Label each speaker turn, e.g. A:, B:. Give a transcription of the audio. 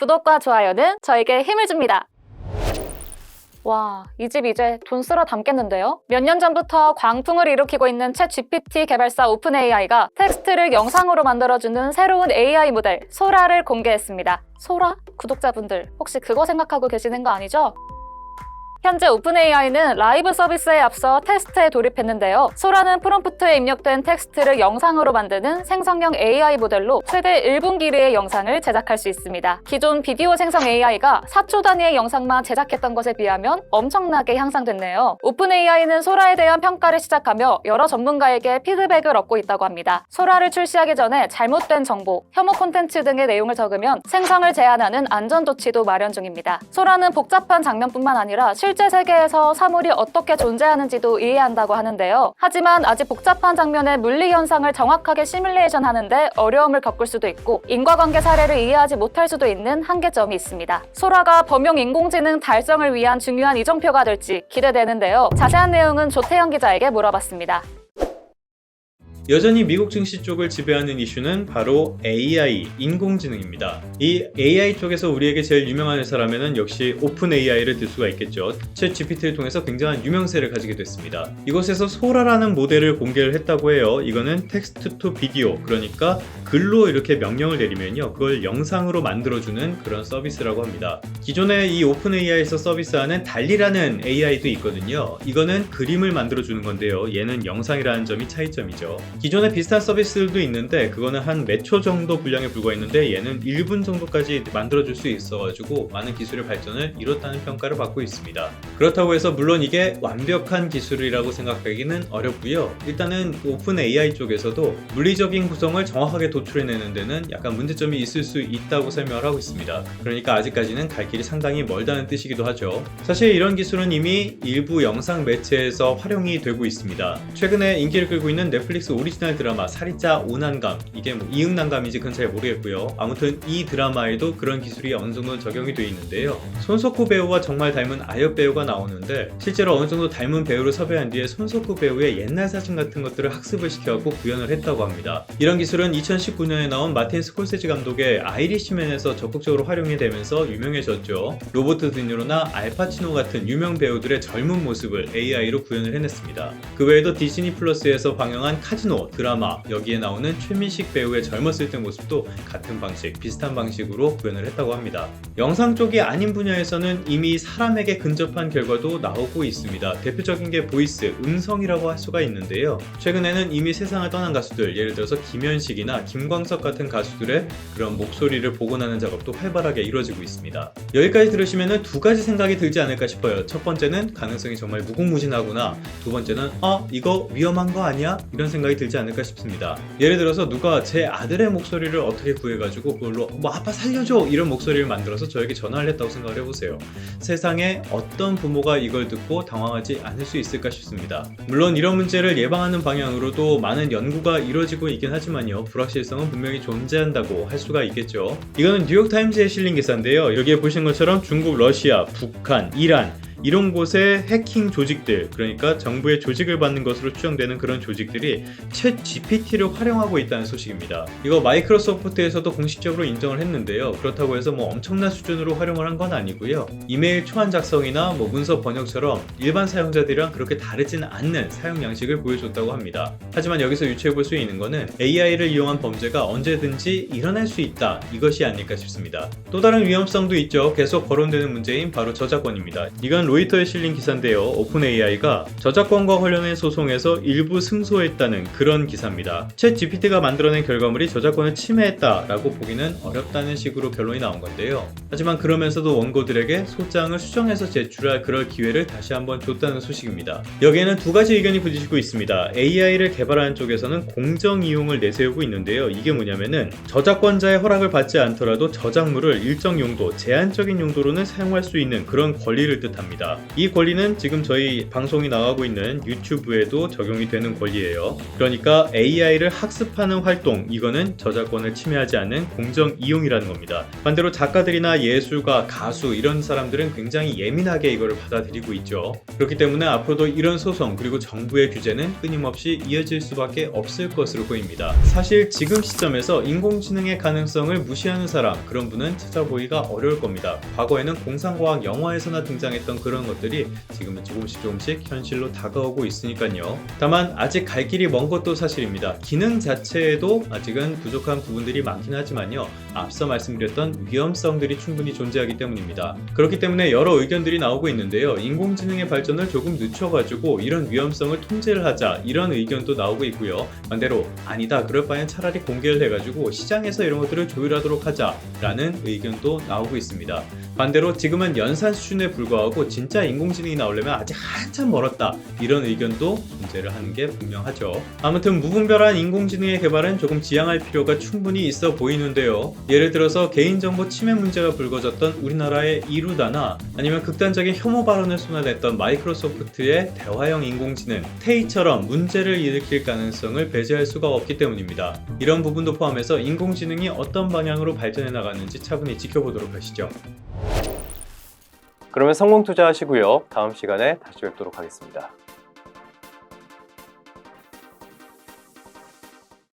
A: 구독과 좋아요는 저에게 힘을 줍니다. 와, 이 집 이제 돈 쓸어 담겠는데요? 몇 년 전부터 광풍을 일으키고 있는 챗 GPT 개발사 오픈 AI가 텍스트를 영상으로 만들어주는 새로운 AI 모델 소라를 공개했습니다. 소라? 구독자분들 혹시 그거 생각하고 계시는 거 아니죠? 현재 오픈AI는 라이브 서비스에 앞서 테스트에 돌입했는데요. 소라는 프롬프트에 입력된 텍스트를 영상으로 만드는 생성형 AI 모델로 최대 1분 길이의 영상을 제작할 수 있습니다. 기존 비디오 생성 AI가 4초 단위의 영상만 제작했던 것에 비하면 엄청나게 향상됐네요. 오픈AI는 소라에 대한 평가를 시작하며 여러 전문가에게 피드백을 얻고 있다고 합니다. 소라를 출시하기 전에 잘못된 정보, 혐오 콘텐츠 등의 내용을 적으면 생성을 제한하는 안전 조치도 마련 중입니다. 소라는 복잡한 장면뿐만 아니라 실제 세계에서 사물이 어떻게 존재하는지도 이해한다고 하는데요. 하지만 아직 복잡한 장면의 물리 현상을 정확하게 시뮬레이션 하는데 어려움을 겪을 수도 있고 인과관계 사례를 이해하지 못할 수도 있는 한계점이 있습니다. 소라가 범용 인공지능 달성을 위한 중요한 이정표가 될지 기대되는데요. 자세한 내용은 조태영 기자에게 물어봤습니다.
B: 여전히 미국 증시 쪽을 지배하는 이슈는 바로 AI, 인공지능입니다. 이 AI 쪽에서 우리에게 제일 유명한 회사라면 역시 오픈 AI를 들 수가 있겠죠. 챗 GPT를 통해서 굉장한 유명세를 가지게 됐습니다. 이곳에서 소라라는 모델을 공개를 했다고 해요. 이거는 텍스트 투 비디오, 그러니까 글로 이렇게 명령을 내리면요. 그걸 영상으로 만들어주는 그런 서비스라고 합니다. 기존에 이 오픈 AI에서 서비스하는 달리라는 AI도 있거든요. 이거는 그림을 만들어주는 건데요. 얘는 영상이라는 점이 차이점이죠. 기존에 비슷한 서비스들도 있는데 그거는 한 몇 초 정도 분량에 불과했는데 얘는 1분 정도까지 만들어줄 수 있어가지고 많은 기술의 발전을 이뤘다는 평가를 받고 있습니다. 그렇다고 해서 물론 이게 완벽한 기술이라고 생각하기는 어렵고요. 일단은 오픈 AI 쪽에서도 물리적인 구성을 정확하게 도출해내는 데는 약간 문제점이 있을 수 있다고 설명을 하고 있습니다. 그러니까 아직까지는 갈 길이 상당히 멀다는 뜻이기도 하죠. 사실 이런 기술은 이미 일부 영상 매체에서 활용이 되고 있습니다. 최근에 인기를 끌고 있는 넷플릭스 오리지널 드라마 살인자 오난감 이게 뭐 이응난감인지 그건 잘 모르겠고요. 아무튼 이 드라마에도 그런 기술이 어느 정도 적용이 되어 있는데요. 손석구 배우와 정말 닮은 아역 배우가 나오는데 실제로 어느 정도 닮은 배우를 섭외한 뒤에 손석구 배우의 옛날 사진 같은 것들을 학습을 시켜갖고 구현을 했다고 합니다. 이런 기술은 2019년에 나온 마틴 스콜세지 감독의 아이리시맨에서 적극적으로 활용이 되면서 유명해졌죠. 로버트 드니로나 알파치노 같은 유명 배우들의 젊은 모습을 AI로 구현을 해냈습니다. 그 외에도 디즈니 플러스에서 방영한 카지노 드라마 여기에 나오는 최민식 배우의 젊었을 때 모습도 같은 방식, 비슷한 방식으로 구현을 했다고 합니다. 영상 쪽이 아닌 분야에서는 이미 사람에게 근접한 결과도 나오고 있습니다. 대표적인 게 보이스, 음성이라고 할 수가 있는데요. 최근에는 이미 세상을 떠난 가수들, 예를 들어서 김현식이나 김광석 같은 가수들의 그런 목소리를 복원하는 작업도 활발하게 이루어지고 있습니다. 여기까지 들으시면 두 가지 생각이 들지 않을까 싶어요. 첫 번째는 가능성이 정말 무궁무진하구나. 두 번째는 아 이거 위험한 거 아니야? 이런 생각이 들지 않을까 싶습니다. 예를 들어서 누가 제 아들의 목소리를 어떻게 구해가지고 그걸로 뭐 아빠 살려줘 이런 목소리를 만들어서 저에게 전화를 했다고 생각을 해보세요. 세상에 어떤 부모가 이걸 듣고 당황하지 않을 수 있을까 싶습니다. 물론 이런 문제를 예방하는 방향으로도 많은 연구가 이루어지고 있긴 하지만요. 불확실성은 분명히 존재한다고 할 수가 있겠죠. 이거는 뉴욕타임즈에 실린 기사인데요. 여기에 보신 것처럼 중국, 러시아, 북한, 이란 이런 곳의 해킹 조직들, 그러니까 정부의 조직을 받는 것으로 추정되는 그런 조직들이 챗 GPT를 활용하고 있다는 소식입니다. 이거 마이크로소프트에서도 공식적으로 인정을 했는데요. 그렇다고 해서 뭐 엄청난 수준으로 활용을 한 건 아니고요. 이메일 초안 작성이나 뭐 문서 번역처럼 일반 사용자들이랑 그렇게 다르진 않는 사용 양식을 보여줬다고 합니다. 하지만 여기서 유추해 볼 수 있는 거는 AI를 이용한 범죄가 언제든지 일어날 수 있다. 이것이 아닐까 싶습니다. 또 다른 위험성도 있죠. 계속 거론되는 문제인 바로 저작권입니다. 이건 로이터에 실린 기사인데요. 오픈 AI가 저작권과 관련된 소송에서 일부 승소했다는 그런 기사입니다. 챗 GPT가 만들어낸 결과물이 저작권을 침해했다라고 보기는 어렵다는 식으로 결론이 나온 건데요. 하지만 그러면서도 원고들에게 소장을 수정해서 제출할 그럴 기회를 다시 한번 줬다는 소식입니다. 여기에는 두 가지 의견이 부딪히고 있습니다. AI를 개발하는 쪽에서는 공정 이용을 내세우고 있는데요. 이게 뭐냐면은 저작권자의 허락을 받지 않더라도 저작물을 일정 용도, 제한적인 용도로는 사용할 수 있는 그런 권리를 뜻합니다. 있습니다. 이 권리는 지금 저희 방송이 나가고 있는 유튜브에도 적용이 되는 권리예요. 그러니까 AI를 학습하는 활동, 이거는 저작권을 침해하지 않는 공정 이용이라는 겁니다. 반대로 작가들이나 예술가, 가수 이런 사람들은 굉장히 예민하게 이거를 받아들이고 있죠. 그렇기 때문에 앞으로도 이런 소송 그리고 정부의 규제는 끊임없이 이어질 수밖에 없을 것으로 보입니다. 사실 지금 시점에서 인공지능의 가능성을 무시하는 사람 그런 분은 찾아보기가 어려울 겁니다. 과거에는 공상과학 영화에서나 등장했던 그런 것들이 지금은 조금씩 조금씩 현실로 다가오고 있으니까요. 다만 아직 갈 길이 먼 것도 사실입니다. 기능 자체에도 아직은 부족한 부분들이 많긴 하지만요. 앞서 말씀드렸던 위험성들이 충분히 존재하기 때문입니다. 그렇기 때문에 여러 의견들이 나오고 있는데요. 인공지능의 발전을 조금 늦춰가지고 이런 위험성을 통제를 하자 이런 의견도 나오고 있고요. 반대로 아니다 그럴 바엔 차라리 공개를 해가지고 시장에서 이런 것들을 조율하도록 하자라는 의견도 나오고 있습니다. 반대로 지금은 연산 수준에 불과하고 진짜 인공지능이 나오려면 아직 한참 멀었다 이런 의견도 존재를 하는 게 분명하죠. 아무튼 무분별한 인공지능의 개발은 조금 지양할 필요가 충분히 있어 보이는데요. 예를 들어서 개인정보 침해 문제가 불거졌던 우리나라의 이루다나 아니면 극단적인 혐오 발언을 쏟아냈던 마이크로소프트의 대화형 인공지능 테이처럼 문제를 일으킬 가능성을 배제할 수가 없기 때문입니다. 이런 부분도 포함해서 인공지능이 어떤 방향으로 발전해 나가는지 차분히 지켜보도록 하시죠.
C: 그러면 성공 투자하시고요. 다음 시간에 다시 뵙도록 하겠습니다.